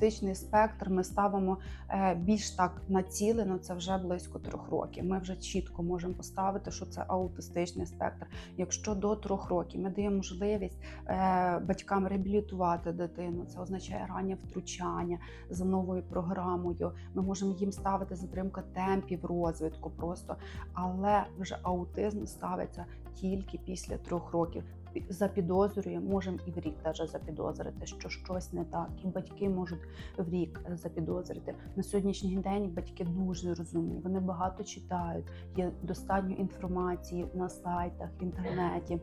аутистичний спектр ми ставимо е, більш так націлено. Це вже близько трьох років. Ми вже чітко можемо поставити, що це аутистичний спектр. Якщо до трьох років ми даємо можливість е, батькам реабілітувати дитину, це означає раннє втручання за новою програмою. Ми можемо їм ставити затримка темпів розвитку, просто але вже аутизм ставиться тільки після трьох років. Запідозрюємо, можемо і в рік теж запідозрити, що щось не так, і батьки можуть в рік е, запідозрити. На сьогоднішній день батьки дуже розумні, вони багато читають, є достатньо інформації на сайтах, в інтернеті.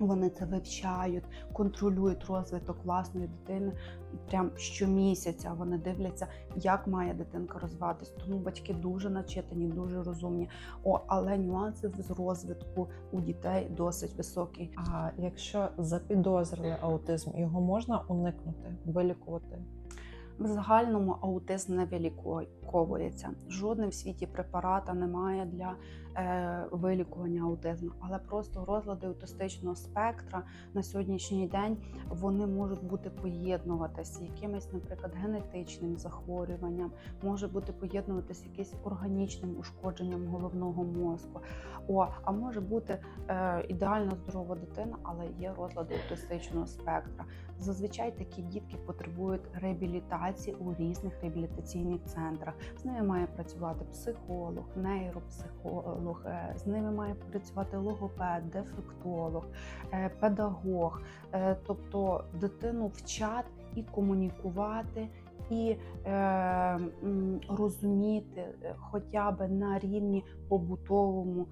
Вони це вивчають, контролюють розвиток власної дитини. Прям щомісяця вони дивляться, як має дитинка розвиватись. Тому батьки дуже начитані, дуже розумні. О, але нюанси з розвитку у дітей досить високі. А якщо запідозрили аутизм, його можна уникнути, вилікувати? В загальному аутизм не виліковується. Жодним в світі препарата немає для е, вилікування аутизму, але просто розлади аутистичного спектра на сьогоднішній день вони можуть бути поєднуватися якимось, наприклад, генетичним захворюванням, може бути поєднуватися якимось органічним ушкодженням головного мозку. О, а може бути е, ідеально здорова дитина, але є розлади аутистичного спектра. Зазвичай такі дітки потребують реабілітації у різних реабілітаційних центрах. З ними має працювати психолог, нейропсихолог, е, з ними має працювати логопед, дефектолог, е, педагог. Е, Тобто дитину вчать і комунікувати. І е, розуміти е, хоча б на рівні побутовому